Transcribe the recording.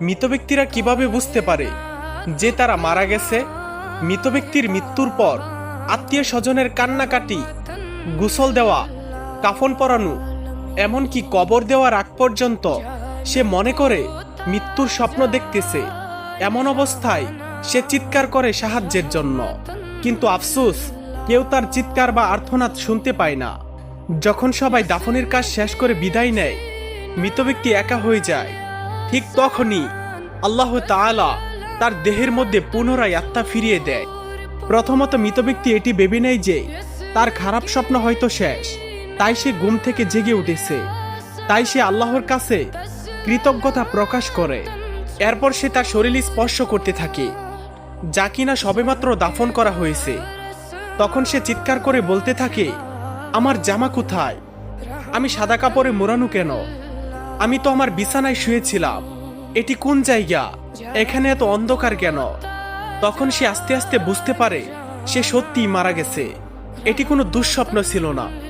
মৃত ব্যক্তিরা কীভাবে বুঝতে পারে যে তারা মারা গেছে? মৃত ব্যক্তির মৃত্যুর পর আত্মীয় স্বজনের কান্নাকাটি, গোসল দেওয়া, কাফন পরানো, এমনকি কবর দেওয়ার আগ পর্যন্ত সে মনে করে মৃত্যুর স্বপ্ন দেখতেছে। এমন অবস্থায় সে চিৎকার করে সাহায্যের জন্য। কিন্তু আফসুস, কেউ তার চিৎকার বা আর্থনাদ শুনতে পায় না। যখন সবাই দাফনের কাজ শেষ করে বিদায় নেয়, মৃত ব্যক্তি একা হয়ে যায়। ঠিক তখনই আল্লাহ তাআলা তার দেহের মধ্যে পুনরায় আত্মা ফিরিয়ে দেয়। প্রথমত মৃত ব্যক্তি এটি ভেবে নেয় যে তার খারাপ স্বপ্ন হয়তো শেষ, তাই সে ঘুম থেকে জেগে উঠেছে। তাই সে আল্লাহর কাছে কৃতজ্ঞতা প্রকাশ করে। এরপর সে তার শরীর স্পর্শ করতে থাকে, যা কিনা সবেমাত্র দাফন করা হয়েছে। তখন সে চিৎকার করে বলতে থাকে, আমার জামা কোথায়? আমি সাদা কাপড়ে মোড়ানো কেন? আমি তো আমার বিছানায় শুয়েছিলাম। এটি কোন জায়গা? এখানে এত অন্ধকার কেন? তখন সে আস্তে আস্তে বুঝতে পারে, সে সত্যিই মারা গেছে। এটি কোনো দুঃস্বপ্ন ছিল না।